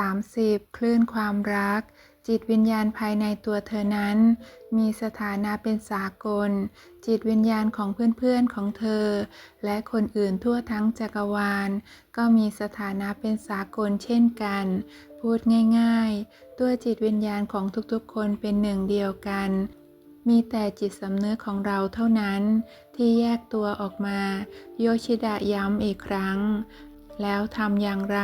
30. คลื่นความรัก จิตวิญญาณภายในตัวเธอนั้น มีสถานะเป็นสากล จิตวิญญาณของเพื่อนๆของเธอ และคนอื่นทั่วทั้งจักรวาล ก็มีสถานะเป็นสากลเช่นกัน พูดง่ายๆ ตัวจิตวิญญาณของทุกๆคนเป็นหนึ่งเดียวกัน มีแต่จิตสำนึกของเราเท่านั้น ที่แยกตัวออกมา โยชิดะย้ำอีกครั้ง แล้วทำอย่างไร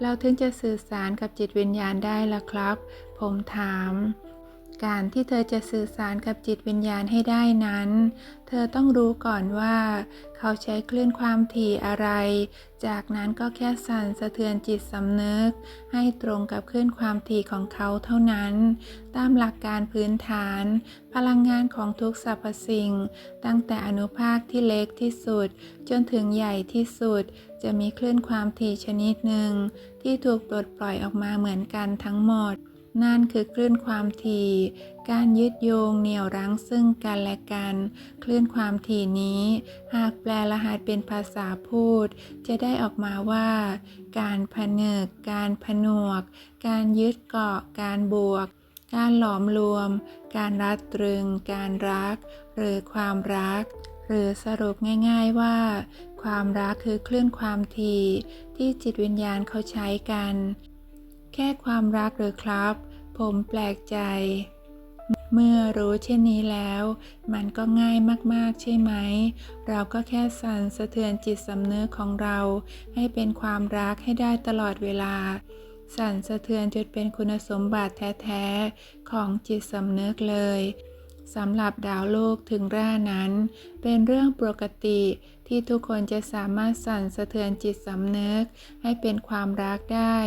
เราถึงจะสื่อสารกับจิตวิญญาณได้ล่ะครับ ผมถาม การที่เธอจะสื่อสารกับจิตวิญญาณให้ได้นั้น เธอต้องรู้ก่อนว่า เขาใช้คลื่นความถี่อะไร จากนั้นก็แค่สั่นสะเทือนจิตสำนึก ให้ตรงกับคลื่นความถี่ของเขาเท่านั้น ตามหลักการพื้นฐาน พลังงานของทุกสรรพสิ่ง ตั้งแต่อนุภาคที่เล็กที่สุด จนถึงใหญ่ที่สุด จะมีคลื่นความถี่ชนิดหนึ่ง ที่ถูกปลดปล่อยออกมาเหมือนกันทั้งหมด นั่นคือคลื่นความถี่การยึดโยงเหนี่ยวรั้งซึ่งกันและกัน คลื่นความถี่นี้ หากแปลรหัสเป็นภาษาพูด จะได้ออกมาว่า การผนึก การผนวก การยึดเกาะ การบวก การหลอมรวม การรัดตรึง การรัก หรือความรัก หรือสรุปง่ายๆว่า ความรักคือคลื่นความถี่ที่จิตวิญญาณเขาใช้กัน แค่ความรักหรือครับ ผมแปลกใจ เมื่อรู้เช่นนี้แล้ว มันก็ง่ายมากๆใช่ไหม เราก็แค่สั่นสะเทือนจิตสำนึกของเรา ให้เป็นความรักให้ได้ตลอดเวลา สั่นสะเทือนจนเป็นคุณสมบัติแท้ๆ ของจิตสำนึกเลยสำหรับดาวโลกถึงร่านั้น เป็นเรื่องปกติ ที่ทุกคนจะสามารถสั่นสะเทือนจิตสำนึก ให้เป็นความรักได้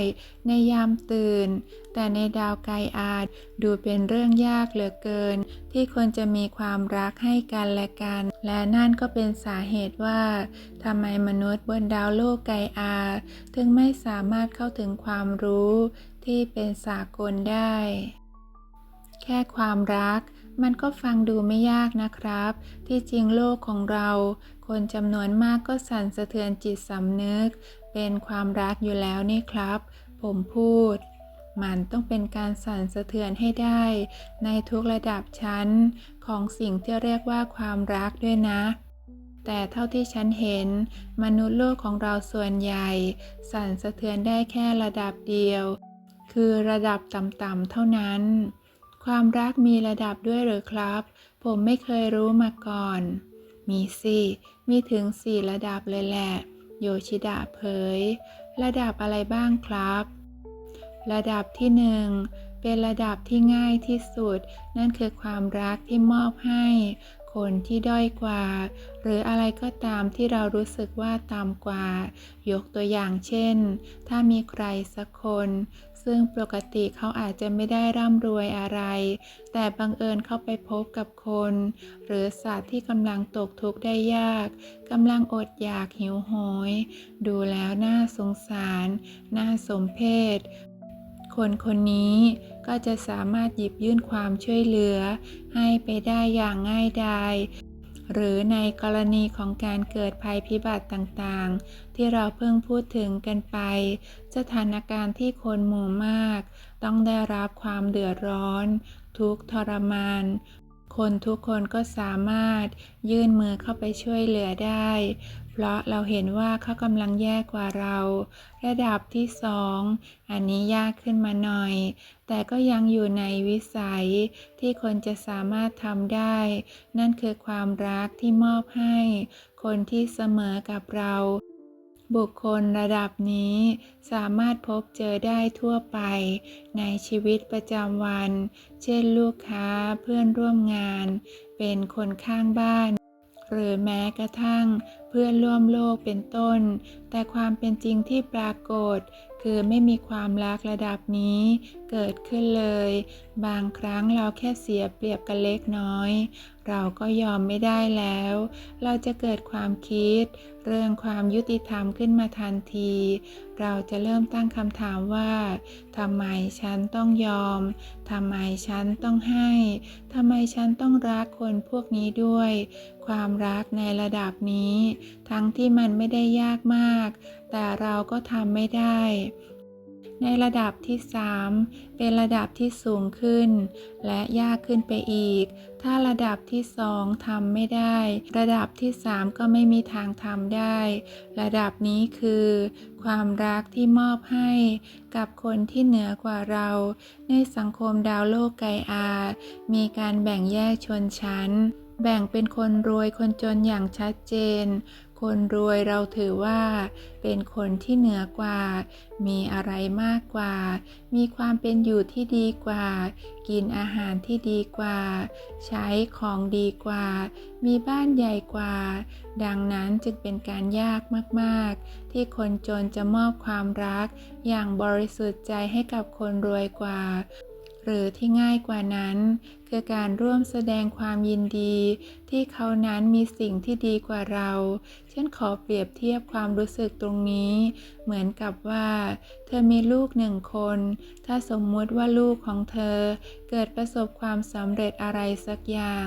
ในยามตื่น แต่ในดาวไกลอาจดูเป็นเรื่องยากเหลือเกิน ที่คนจะมีความรักให้กันและกัน และนั่นก็เป็นสาเหตุว่าทำไมมนุษย์บนดาวโลกไกลอาถึงไม่สามารถเข้าถึงความรู้ที่เป็นสากลได้ แค่ความรัก มันก็ฟังดูไม่ยากนะครับ ที่จริงโลกของเรา คนจำนวนมากก็สั่นสะเทือนจิตสำนึก เป็นความรักอยู่แล้วนี่ครับ ผมพูด มันต้องเป็นการสั่นสะเทือนให้ได้ ในทุกระดับชั้นของสิ่งที่เรียกว่าความรักด้วยนะแต่เท่าที่ฉันเห็น มนุษย์โลกของเราส่วนใหญ่ สั่นสะเทือนได้แค่ระดับเดียว คือระดับต่ำๆเท่านั้น ความรักมีระดับด้วยหรือครับ ผมไม่เคยรู้มาก่อน มีสิ มีถึงสี่ระดับเลยแหละ โยชิดะเผย ระดับอะไรบ้างครับ ระดับที่หนึ่งเป็นระดับที่ง่ายที่สุด นั่นคือความรักที่มอบให้ คนที่ด้อยกว่า หรืออะไรก็ตามที่เรารู้สึกว่าต่ำกว่า ยกตัวอย่างเช่น ถ้ามีใครสักคน ซึ่งปกติเขาอาจจะไม่ได้ร่ำรวยอะไร แต่บังเอิญเข้าไปพบกับคน หรือสัตว์ที่กำลังตกทุกข์ได้ยากกำลังอดอยากหิวโหย ดูแล้วน่าสงสาร น่าสมเพชคนคนนี้ก็จะสามารถหยิบยื่นความช่วยเหลือให้ไปได้อย่างง่ายดาย หรือในกรณีของการเกิดภัยพิบัติต่างๆ ที่เราเพิ่งพูดถึงกันไป สถานการณ์ที่คนหมู่มาก ต้องได้รับความเดือดร้อน ทุกทรมาน คนทุกคนก็สามารถยื่นมือเข้าไปช่วยเหลือได้ เพราะเราเห็นว่าเขากำลังแย่กว่าเรา ระดับที่สองอันนี้ยากขึ้นมาหน่อย แต่ก็ยังอยู่ในวิสัยที่คนจะสามารถทำได้ นั่นคือความรักที่มอบให้ คนที่เสมอกับเรา บุคคลระดับนี้สามารถพบเจอได้ทั่วไป ในชีวิตประจำวัน เช่นลูกค้าเพื่อนร่วมงาน เป็นคนข้างบ้าน หรือแม้กระทั่งเพื่อนร่วมโลกเป็นต้น แต่ความเป็นจริงที่ปรากฏ คือไม่มีความรักระดับนี้เกิดขึ้นเลย บางครั้งเราแค่เสียเปรียบกันเล็กน้อย เราก็ยอมไม่ได้แล้ว เราจะเกิดความคิด เรื่องความยุติธรรมขึ้นมาทันที เราจะเริ่มตั้งคำถามว่าทำไมฉันต้องยอมทำไมฉันต้องให้ทำไมฉันต้องรักคนพวกนี้ด้วย ความรักในระดับนี้ ทั้งที่มันไม่ได้ยากมาก แต่เราก็ทำไม่ได้ ในระดับที่ 3 เป็นระดับที่สูงขึ้น และยากขึ้นไปอีก ถ้าระดับที่ 2ทำไม่ได้ ระดับที่ 3 ก็ไม่มีทางทำได้ ระดับนี้คือ ความรักที่มอบให้กับคนที่เหนือกว่าเรา ในสังคมดาวโลกไกอามีการแบ่งแยกชนชั้นแบ่งเป็นคนรวยคนจนอย่างชัดเจน คนรวยเราถือว่า เป็นคนที่เหนือกว่า มีอะไรมากกว่า มีความเป็นอยู่ที่ดีกว่า กินอาหารที่ดีกว่า ใช้ของดีกว่า มีบ้านใหญ่กว่า ดังนั้นจึงเป็นการยากมากๆ ที่คนจนจะมอบความรัก อย่างบริสุทธิ์ใจให้กับคนรวยกว่า รือที่ง่ายกว่านั้น คือการร่วมแสดงความยินดี ที่เขานั้นมีสิ่งที่ดีกว่าเราฉันขอเปรียบเทียบความรู้สึกตรงนี้ เหมือนกับว่า เธอมีลูกหนึ่งคน ถ้าสมมุติว่าลูกของเธอ เกิดประสบความสำเร็จอะไรสักอย่าง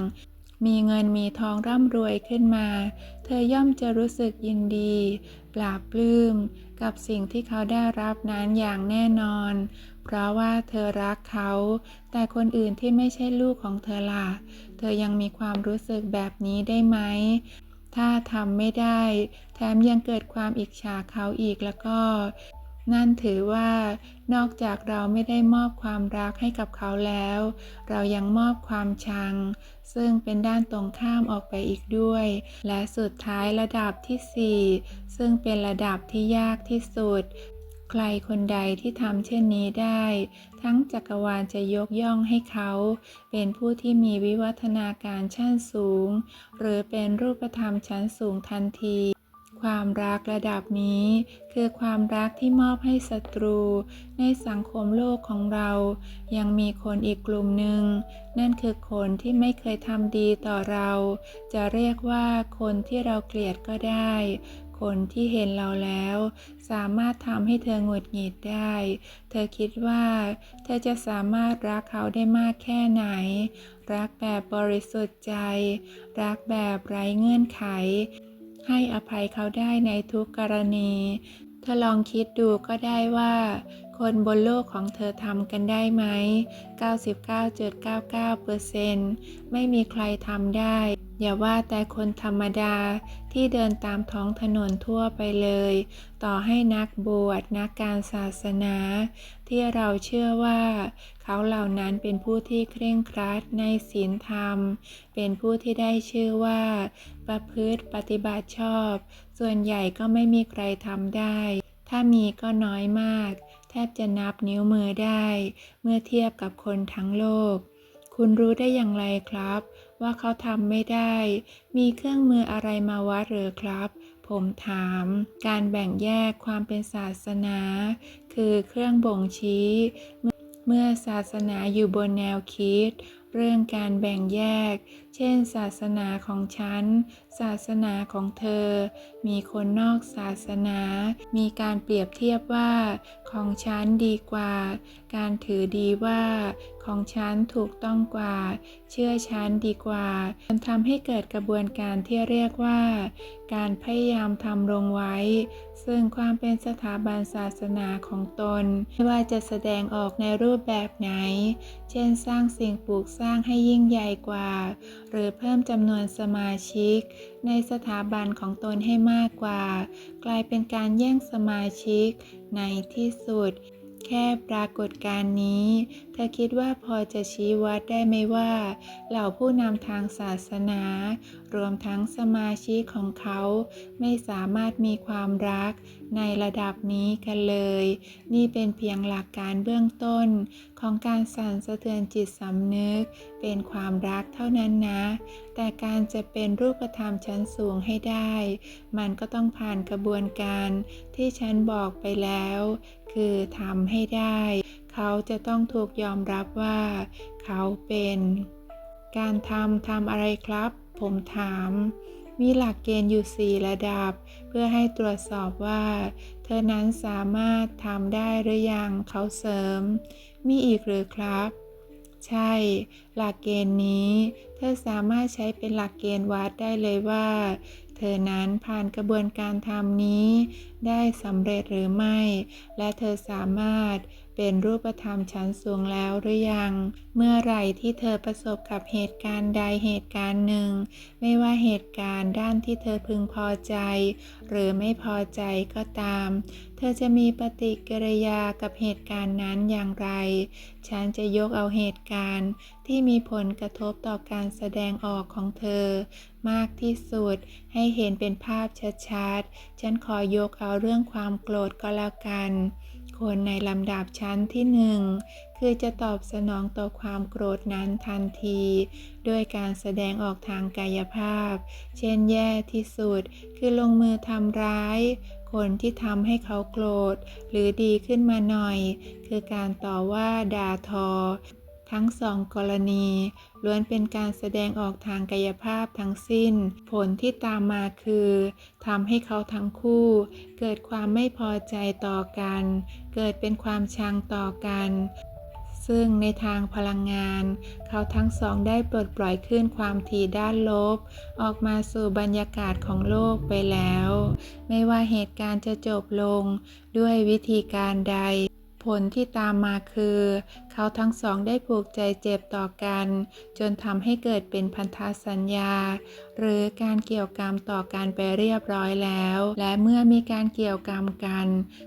มีเงินมีทองร่ำรวยขึ้นมา เธอย่อมจะรู้สึกยินดีปลาบปลื้ม กับสิ่งที่เขาได้รับนั้นอย่างแน่นอน เพราะว่าเธอรักเขา แต่คนอื่นที่ไม่ใช่ลูกของเธอล่ะ เธอยังมีความรู้สึกแบบนี้ได้ไหม ถ้าทำไม่ได้ แถมยังเกิดความอิจฉาเขาอีกแล้วก็ นั่นถือว่านอกจากเราไม่ได้มอบความรักให้กับเขาแล้ว เรายังมอบความชัง ซึ่งเป็นด้านตรงข้ามออกไปอีกด้วย และสุดท้ายระดับที่ 4 ซึ่งเป็นระดับที่ยากที่สุด ใครคนใดที่ทำเช่นนี้ได้ ทั้งจักรวาลจะยกย่องให้เขา เป็นผู้ที่มีวิวัฒนาการชั้นสูง หรือเป็นรูปธรรมชั้นสูงทันที ความรักระดับนี้ คือความรักที่มอบให้ศัตรู ในสังคมโลกของเรา ยังมีคนอีกกลุ่มหนึ่ง นั่นคือคนที่ไม่เคยทำดีต่อเรา จะเรียกว่าคนที่เราเกลียดก็ได้ คนที่เห็นเราแล้ว สามารถทำให้เธอหงุดหงิดได้ เธอคิดว่า เธอจะสามารถรักเขาได้มากแค่ไหน รักแบบบริสุทธิ์ใจ รักแบบไร้เงื่อนไข ให้อภัยเขาได้ในทุกกรณีเธอลองคิดดูก็ได้ว่า คนบนโลกของเธอทำกันได้ไหม 99.99%ไม่มีใครทำได้ อย่าว่าแต่คนธรรมดาที่เดินตามท้องถนนทั่วไปเลย ต่อให้นักบวชนักการศาสนา ที่เราเชื่อว่า เขาเหล่านั้นเป็นผู้ที่เคร่งครัดในศีลธรรม เป็นผู้ที่ได้ชื่อว่า ประพฤติปฏิบัติชอบ ส่วนใหญ่ก็ไม่มีใครทำได้ ถ้ามีก็น้อยมาก แทบจะนับนิ้วมือได้ เมื่อเทียบกับคนทั้งโลก คุณรู้ได้อย่างไรครับ ว่าเขาทำไม่ได้ มีเครื่องมืออะไรมาวัดหรือครับ ผมถาม การแบ่งแยกความเป็นศาสนา คือเครื่องบ่งชี้ เมื่อศาสนาอยู่บนแนวคิด เรื่องการแบ่งแยก เช่น ศาสนาของฉัน ศาสนาของเธอ มีคนนอกศาสนา มีการเปรียบเทียบว่า ของฉันดีกว่า การถือดีว่า ของฉันถูกต้องกว่า เชื่อฉันดีกว่ามันทำให้เกิดกระบวนการที่เรียกว่า การพยายามทำลงไว้ ซึ่งความเป็นสถาบันศาสนาของตน ไม่ว่าจะแสดงออกในรูปแบบไหน เช่นสร้างสิ่งปลูกสร้างให้ยิ่งใหญ่กว่า หรือเพิ่มจำนวนสมาชิก ในสถาบันของตนให้มากกว่า กลายเป็นการแย่งสมาชิกในที่สุด แค่ปรากฏการณ์นี้ เธอคิดว่าพอจะชี้วัดได้ไหมว่า เหล่าผู้นำทางศาสนา รวมทั้งสมาชิกของเขา ไม่สามารถมีความรักในระดับนี้กันเลย นี่เป็นเพียงหลักการเบื้องต้น ของการสั่นสะเทือนจิตสำนึก เป็นความรักเท่านั้นนะ แต่การจะเป็นรูปธรรมชั้นสูงให้ได้ มันก็ต้องผ่านกระบวนการที่ฉันบอกไปแล้ว คือทำให้ได้ เขาจะต้องถูกยอมรับว่า เขาเป็น การทำทำอะไรครับ ผมถาม มีหลักเกณฑ์อยู่ 4 ระดับ เพื่อให้ตรวจสอบว่า เธอนั้นสามารถทำได้หรือยังเขาเสริม มีอีกหรือครับใช่ หลักเกณฑ์นี้ เธอสามารถใช้เป็นหลักเกณฑ์วัดได้เลยว่า ธธอนั้นผ่านกระบวนการทำนี้ได้สำเร็จหรือไม่ และเธอสามารถ เป็นรูปธรรมชั้นสูงแล้วหรือยัง เมื่อไหร่ที่เธอประสบกับเหตุการณ์ใดเหตุการณ์หนึ่ง ไม่ว่าเหตุการณ์ด้านที่เธอพึงพอใจ หรือไม่พอใจก็ตาม เธอจะมีปฏิกิริยากับเหตุการณ์นั้นอย่างไร ฉันจะยกเอาเหตุการณ์ที่มีผลกระทบต่อการแสดงออกของเธอ มากที่สุดให้เห็นเป็นภาพชัดๆ ฉันขอยกเอาเรื่องความโกรธก็แล้วกัน คนในลำดับชั้นที่หนึ่งคือจะตอบสนองต่อความโกรธนั้นทันที ด้วยการแสดงออกทางกายภาพ เช่นแย่ที่สุดคือลงมือทำร้าย คนที่ทำให้เขาโกรธ หรือดีขึ้นมาหน่อย คือการต่อว่าด่าทอ ทั้งสองกรณี ล้วนเป็นการแสดงออกทางกายภาพทั้งสิ้น ผลที่ตามมาคือทำให้เขาทั้งคู่ เกิดความไม่พอใจต่อกัน เกิดเป็นความชังต่อกัน ซึ่งในทางพลังงาน เขาทั้งสองได้ปลดปล่อยขึ้นความถี่ด้านลบ ออกมาสู่บรรยากาศของโลกไปแล้ว ไม่ว่าเหตุการณ์จะจบลงด้วยวิธีการใดผลที่ตามมาคือเขาทั้งสองได้ผูกใจเจ็บต่อกัน จนทำให้เกิดเป็นพันธสัญญา หรือการเกี่ยวกรรมต่อกันไปเรียบร้อยแล้ว และเมื่อมีการเกี่ยวกรรมกัน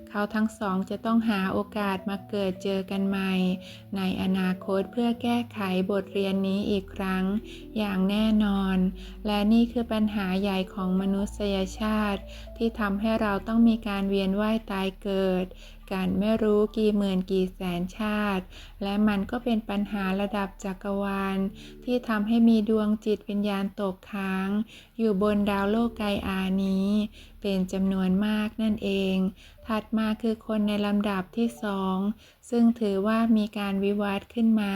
เขาทั้งสองจะต้องหาโอกาสมาเกิดเจอกันใหม่ ในอนาคตเพื่อแก้ไขบทเรียนนี้อีกครั้ง อย่างแน่นอน และนี่คือปัญหาใหญ่ของมนุษยชาติ ที่ทำให้เราต้องมีการเวียนว่ายตายเกิด การไม่รู้กี่หมื่นกี่แสนชาติและมันก็เป็นปัญหาระดับจักรวาล ที่ทำให้มีดวงจิตวิญญาณตกค้าง อยู่บนดาวโลกไกอานี้ เป็นจำนวนมากนั่นเอง ถัดมาคือคนในลำดับที่สองซึ่งถือว่ามีการวิวัฒน์ขึ้นมา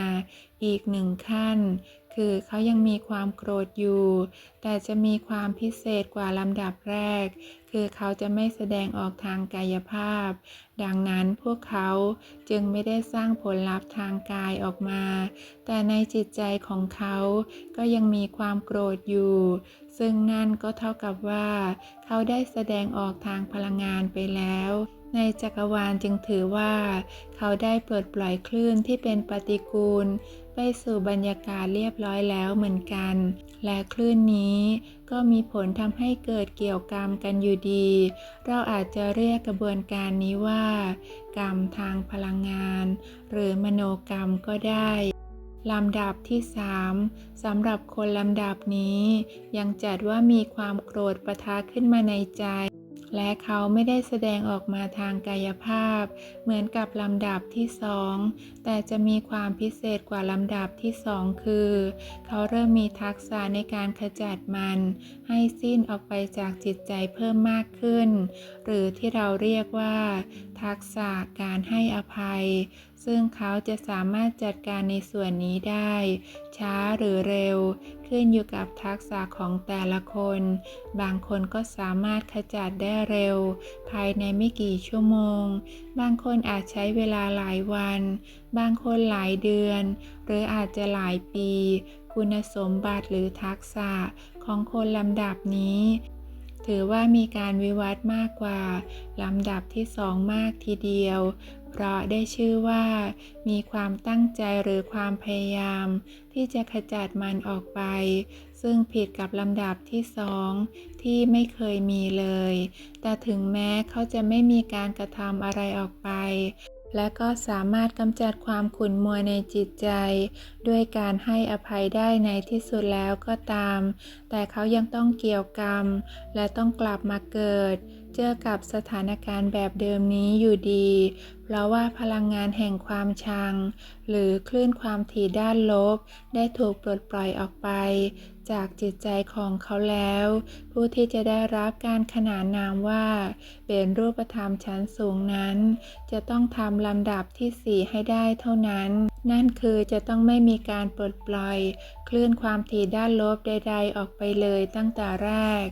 อีกหนึ่งขั้น คือเขายังมีความโกรธอยู่ แต่จะมีความพิเศษกว่าลำดับแรก คือเขาจะไม่แสดงออกทางกายภาพ ดังนั้นพวกเขาจึงไม่ได้สร้างผลลัพธ์ทางกายออกมา แต่ในจิตใจของเขาก็ยังมีความโกรธอยู่ ซึ่งนั่นก็เท่ากับว่า เขาได้แสดงออกทางพลังงานไปแล้วในจักรวาลจึงถือว่า เขาได้เปลดปล่อยคลื่นที่เป็นปฏิกูล ไปสู่บรรยากาศเรียบร้อยแล้วเหมือนกัน และคลื่นนี้ก็มีผลทำให้เกิดเกี่ยวกรรมกันอยู่ดี เราอาจจะเรียกกระบวนการนี้ว่า กรรมทางพลังงาน หรือมโนกรรมก็ได้ลำดับที่ 3สำหรับคนลำดับนี้ ยังจัดว่ามีความโกรธประทะขึ้นมาในใจ และเขาไม่ได้แสดงออกมาทางกายภาพ เหมือนกับลำดับที่สองแต่จะมีความพิเศษกว่าลำดับที่สองคือ เขาเริ่มมีทักษะในการขจัดมัน ให้สิ้นออกไปจากจิตใจเพิ่มมากขึ้น หรือที่เราเรียกว่า ทักษะการให้อภัย ซึ่งเขาจะสามารถจัดการในส่วนนี้ได้ ช้าหรือเร็ว ขึ้นอยู่กับทักษะของแต่ละคน บางคนก็สามารถขจัดได้เร็ว ภายในไม่กี่ชั่วโมง บางคนอาจใช้เวลาหลายวัน บางคนหลายเดือน หรืออาจจะหลายปี คุณสมบัติหรือทักษะของคนลำดับนี้ถือว่ามีการวิวัฒน์มากกว่า ลำดับที่สองมากทีเดียว เพราะได้ชื่อว่า มีความตั้งใจหรือความพยายาม ที่จะขจัดมันออกไป ซึ่งผิดกับลำดับที่สองที่ไม่เคยมีเลย แต่ถึงแม้เขาจะไม่มีการกระทำอะไรออกไปและก็สามารถกำจัดความขุ่นมัวในจิตใจ ด้วยการให้อภัยได้ในที่สุดแล้วก็ตาม แต่เขายังต้องเกี่ยวกรรม และต้องกลับมาเกิด เจอกับสถานการณ์แบบเดิมนี้อยู่ดี เพราะว่าพลังงานแห่งความชัง หรือคลื่นความถี่ด้านลบ ได้ถูกปลดปล่อยออกไป จากจิตใจของเขาแล้ว ผู้ที่จะได้รับการขนานนามว่า เป็นรูปธรรมชั้นสูงนั้น จะต้องทำลำดับที่ 4 ให้ได้เท่านั้น นั่นคือจะต้องไม่มีการปลดปล่อย คลื่นความถี่ด้านลบใด ๆ ออกไปเลยตั้งแต่แรก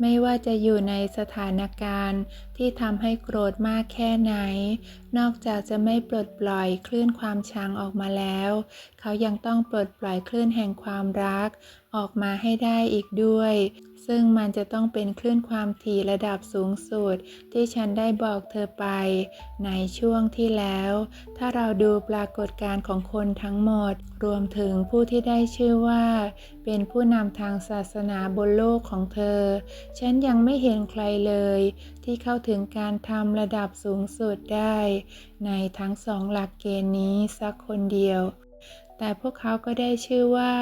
ไม่ว่าจะอยู่ในสถานการณ์ที่ทำให้โกรธมากแค่ไหน นอกจากจะไม่ปลดปล่อยคลื่นความชังออกมาแล้ว เขายังต้องปลดปล่อยคลื่นแห่งความรัก ออกมาให้ได้อีกด้วย ซึ่งมันจะต้องเป็นคลื่นความถี่ระดับสูงสุด ที่ฉันได้บอกเธอไป ในช่วงที่แล้ว ถ้าเราดูปรากฏการณ์ของคนทั้งหมด รวมถึงผู้ที่ได้ชื่อว่า เป็นผู้นำทางศาสนาบนโลกของเธอ ฉันยังไม่เห็นใครเลย ที่เข้าถึงการทำระดับสูงสุดได้ ในทั้งสองหลักเกณฑ์นี้สักคนเดียว แต่พวกเขาก็ได้ชื่อว่า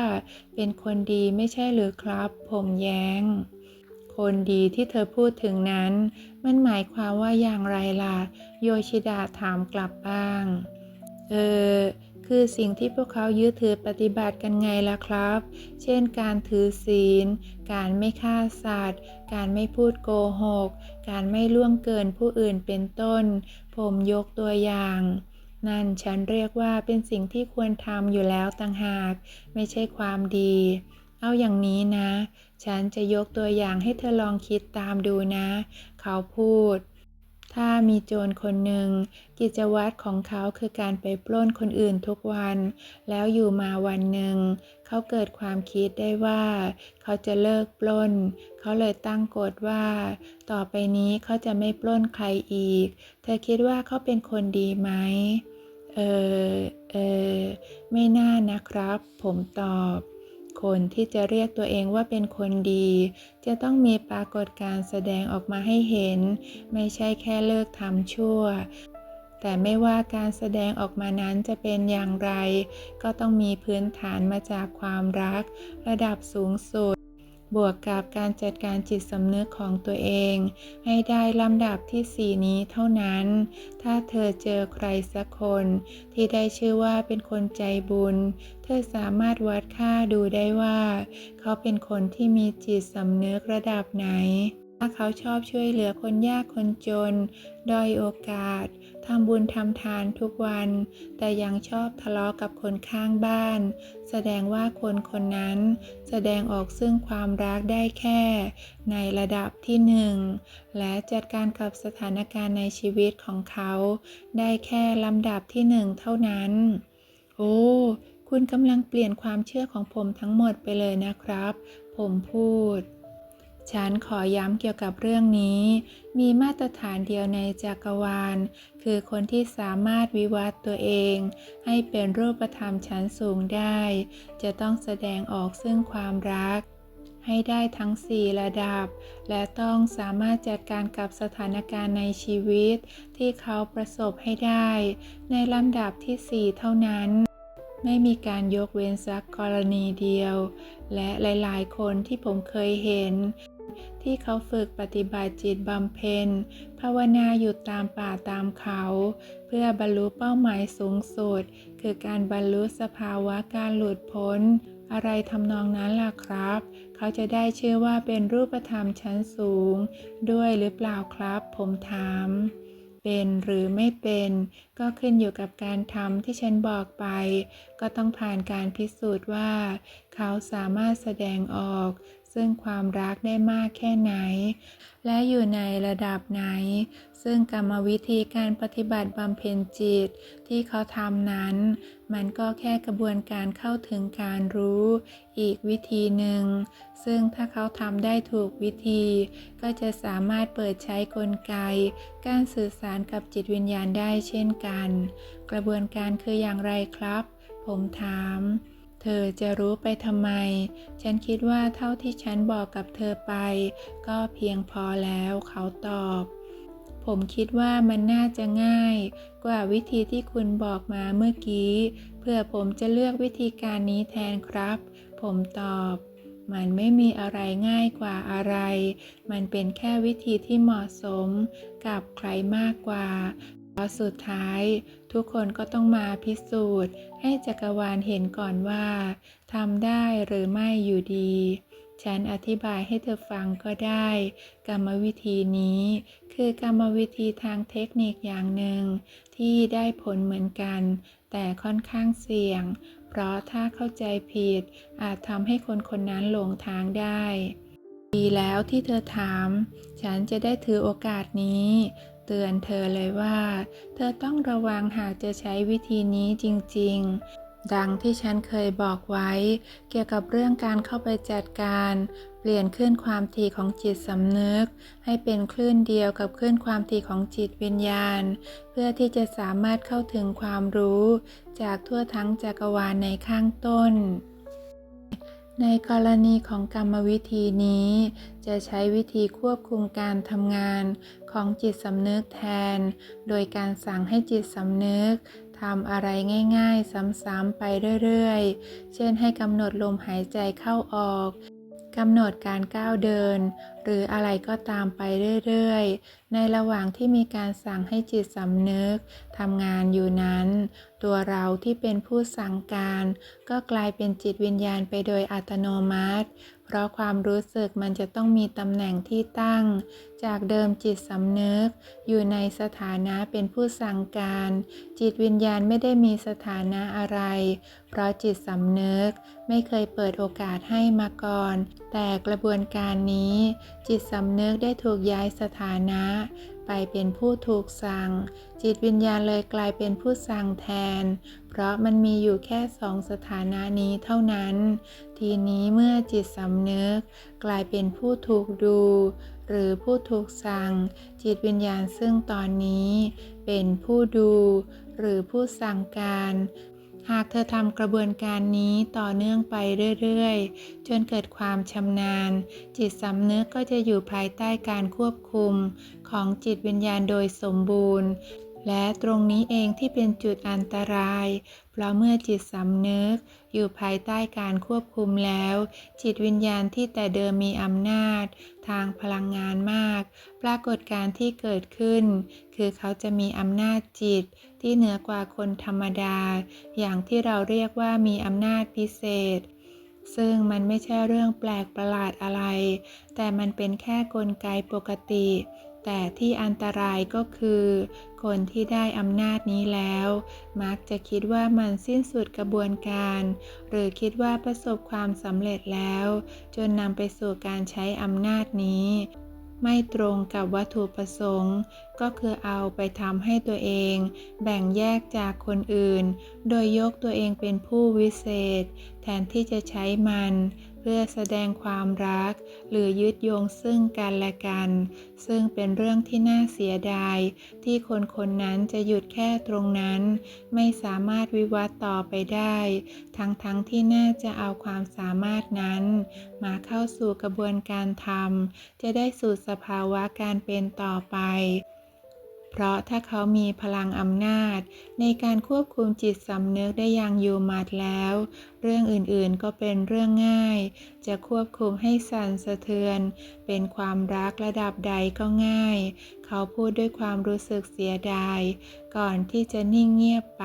เป็นคนดีไม่ใช่หรือครับ ผมแย้ง คนดีที่เธอพูดถึงนั้น มันหมายความว่าอย่างไรล่ะ โยชิดะถามกลับบ้าง เออคือสิ่งที่พวกเขายึดถือปฏิบัติกันไงล่ะครับ เช่นการถือศีล การไม่ฆ่าสัตว์ การไม่พูดโกหก การไม่ล่วงเกินผู้อื่นเป็นต้น ผมยกตัวอย่าง นั่นฉันเรียกว่าเป็นสิ่งที่ควรทำอยู่แล้วต่างหาก ไม่ใช่ความดี เอาอย่างนี้นะ ฉันจะยกตัวอย่างให้เธอลองคิดตามดูนะ เขาพูด ถ้ามีโจรคนหนึ่ง กิจวัตรของเขาคือการไปปล้นคนอื่นทุกวัน แล้วอยู่มาวันหนึ่ง เขาเกิดความคิดได้ว่า เขาจะเลิกปล้น เขาเลยตั้งกฎว่า ต่อไปนี้เขาจะไม่ปล้นใครอีก เธอคิดว่าเขาเป็นคนดีไหม เออเออไม่น่านะครับ ผมตอบ คนที่จะเรียกตัวเองว่าเป็นคนดี จะต้องมีปรากฏการณ์แสดงออกมาให้เห็น ไม่ใช่แค่เลิกทำชั่ว แต่ไม่ว่าการแสดงออกมานั้นจะเป็นอย่างไร ก็ต้องมีพื้นฐานมาจากความรัก ระดับสูงสุด บวกกับการจัดการจิตสำนึกของตัวเอง ให้ได้ลำดับที่สี่นี้เท่านั้น ถ้าเธอเจอใครสักคน ที่ได้ชื่อว่าเป็นคนใจบุญ เธอสามารถวัดค่าดูได้ว่า เขาเป็นคนที่มีจิตสำนึกระดับไหน ถ้าเขาชอบช่วยเหลือคนยากคนจน ด้อยโอกาส ทำบุญทำทานทุกวัน แต่ยังชอบทะเลาะกับคนข้างบ้าน แสดงว่าคนคนนั้น แสดงออกซึ่งความรักได้แค่ ในระดับที่หนึ่งและจัดการกับสถานการณ์ในชีวิตของเขา ได้แค่ลำดับที่หนึ่งเท่านั้น โอ้คุณกำลังเปลี่ยนความเชื่อของผมทั้งหมดไปเลยนะครับ ผมพูด ฉันขอย้ำเกี่ยวกับเรื่องนี้ มีมาตรฐานเดียวในจักรวาล คือคนที่สามารถวิวัฒน์ตัวเอง ให้เป็นรูปธรรมชั้นสูงได้ จะต้องแสดงออกซึ่งความรัก ให้ได้ทั้ง 4 ระดับ และต้องสามารถจัดการกับสถานการณ์ในชีวิต ที่เขาประสบให้ได้ ในลำดับที่ 4 เท่านั้นไม่มีการยกเว้นสักกรณีเดียว และหลาย ๆ คนที่ผมเคยเห็น ที่เขาฝึกปฏิบัติจิตบำเพ็ญ ภาวนาอยู่ตามป่าตามเขา เพื่อบรรลุเป้าหมายสูงสุด คือการบรรลุสภาวะการหลุดพ้น อะไรทำนองนั้นล่ะครับ เขาจะได้ชื่อว่าเป็นรูปธรรมชั้นสูง ด้วยหรือเปล่าครับ ผมถามเป็นหรือไม่เป็นก็ขึ้นอยู่กับการทำที่ฉันบอกไป ก็ต้องผ่านการพิสูจน์ว่า เขาสามารถแสดงออก ซึ่งความรักได้มากแค่ไหน และอยู่ในระดับไหน ซึ่งกรรมวิธีการปฏิบัติบำเพ็ญจิตที่เขาทำนั้น มันก็แค่กระบวนการเข้าถึงการรู้อีกวิธีหนึ่ง ซึ่งถ้าเขาทำได้ถูกวิธี ก็จะสามารถเปิดใช้กลไก การสื่อสารกับจิตวิญญาณได้เช่นกัน กระบวนการคืออย่างไรครับ ผมถาม เธอจะรู้ไปทำไม ฉันคิดว่าเท่าที่ฉันบอกกับเธอไป ก็เพียงพอแล้วเขาตอบ ผมคิดว่ามันน่าจะง่าย กว่าวิธีที่คุณบอกมาเมื่อกี้ เพื่อผมจะเลือกวิธีการนี้แทนครับ ผมตอบ มันไม่มีอะไรง่ายกว่าอะไร มันเป็นแค่วิธีที่เหมาะสมกับใครมากกว่า พราะสุดท้ายทุกคนก็ต้องมาพิสูจน์ ให้จักรวาลเห็นก่อนว่าทำได้หรือไม่อยู่ดี ฉันอธิบายให้เธอฟังก็ได้ กรรมวิธีนี้ คือกรรมวิธีทางเทคนิคอย่างหนึ่ง ที่ได้ผลเหมือนกัน แต่ค่อนข้างเสี่ยง เพราะถ้าเข้าใจผิด อาจทำให้คนคนนั้นหลงทางได้ดีแล้วที่เธอถาม ฉันจะได้ถือโอกาสนี้ เตือนเธอเลยว่า เธอต้องระวังหากจะใช้วิธีนี้จริง ๆ ดังที่ฉันเคยบอกไว้ เกี่ยวกับเรื่องการเข้าไปจัดการ เปลี่ยนคลื่นความถี่ของจิตสำนึก ให้เป็นคลื่นเดียวกับคลื่นความถี่ของจิตวิญญาณ เพื่อที่จะสามารถเข้าถึงความรู้ จากทั่วทั้งจักรวาลในข้างต้น ในกรณีของกรรมวิธีนี้ จะใช้วิธีควบคุมการทำงานของจิตสำนึกแทน โดยการสั่งให้จิตสำนึกทำอะไรง่าย ๆ ซ้ำๆไปเรื่อย ๆ เช่นให้กำหนดลมหายใจเข้าออก กำหนดการก้าวเดิน หรืออะไรก็ตามไปเรื่อยๆ ในระหว่างที่มีการสั่งให้จิตสำนึกทำงานอยู่นั้น ตัวเราที่เป็นผู้สั่งการ ก็กลายเป็นจิตวิญญาณไปโดยอัตโนมัติ เพราะความรู้สึกมันจะต้องมีตำแหน่งที่ตั้ง จากเดิมจิตสำนึก อยู่ในสถานะเป็นผู้สั่งการ จิตวิญญาณไม่ได้มีสถานะอะไร เพราะจิตสำนึกไม่เคยเปิดโอกาสให้มาก่อน แต่กระบวนการนี้ จิตสำนึกได้ถูกย้ายสถานะ ไปเป็นผู้ถูกสั่ง จิตวิญญาณเลยกลายเป็นผู้สั่งแทน เพราะมันมีอยู่แค่สองสถานะนี้เท่านั้น ทีนี้เมื่อจิตสำนึก กลายเป็นผู้ถูกดู หรือผู้ถูกสั่ง จิตวิญญาณซึ่งตอนนี้ เป็นผู้ดู หรือผู้สั่งการ หากเธอทำกระบวนการนี้ต่อเนื่องไปเรื่อยๆ จนเกิดความชำนาญ จิตสำนึกก็จะอยู่ภายใต้การควบคุมของจิตวิญญาณโดยสมบูรณ์ และตรงนี้เองที่เป็นจุดอันตราย เพราะเมื่อจิตสำนึก อยู่ภายใต้การควบคุมแล้ว จิตวิญญาณที่แต่เดิมมีอำนาจ ทางพลังงานมาก ปรากฏการที่เกิดขึ้น คือเขาจะมีอำนาจจิตที่เหนือกว่าคนธรรมดา อย่างที่เราเรียกว่ามีอำนาจพิเศษซึ่งมันไม่ใช่เรื่องแปลกประหลาดอะไร แต่มันเป็นแค่กลไกปกติ แต่ที่อันตรายก็คือ คนที่ได้อำนาจนี้แล้ว มักจะคิดว่ามันสิ้นสุดกระบวนการ หรือคิดว่าประสบความสำเร็จแล้ว จนนำไปสู่การใช้อำนาจนี้ ไม่ตรงกับวัตถุประสงค์ ก็คือเอาไปทำให้ตัวเอง แบ่งแยกจากคนอื่น โดยยกตัวเองเป็นผู้วิเศษ แทนที่จะใช้มัน เพื่อแสดงความรัก หรือยึดโยงซึ่งกันและกัน ซึ่งเป็นเรื่องที่น่าเสียดาย ที่คนคนนั้นจะหยุดแค่ตรงนั้น ไม่สามารถวิวัฒน์ต่อไปได้ ทั้งๆทที่น่าจะเอาความสามารถนั้น มาเข้าสู่กระบวนการทำจะได้สู่สภาวะการเป็นต่อไป เพราะถ้าเขามีพลังอำนาจ ในการควบคุมจิตสำนึกได้อย่างอยู่มัดแล้ว เรื่องอื่นๆก็เป็นเรื่องง่าย จะควบคุมให้สั่นสะเทือน เป็นความรักระดับใดก็ง่าย เขาพูดด้วยความรู้สึกเสียดาย ก่อนที่จะนิ่งเงียบไป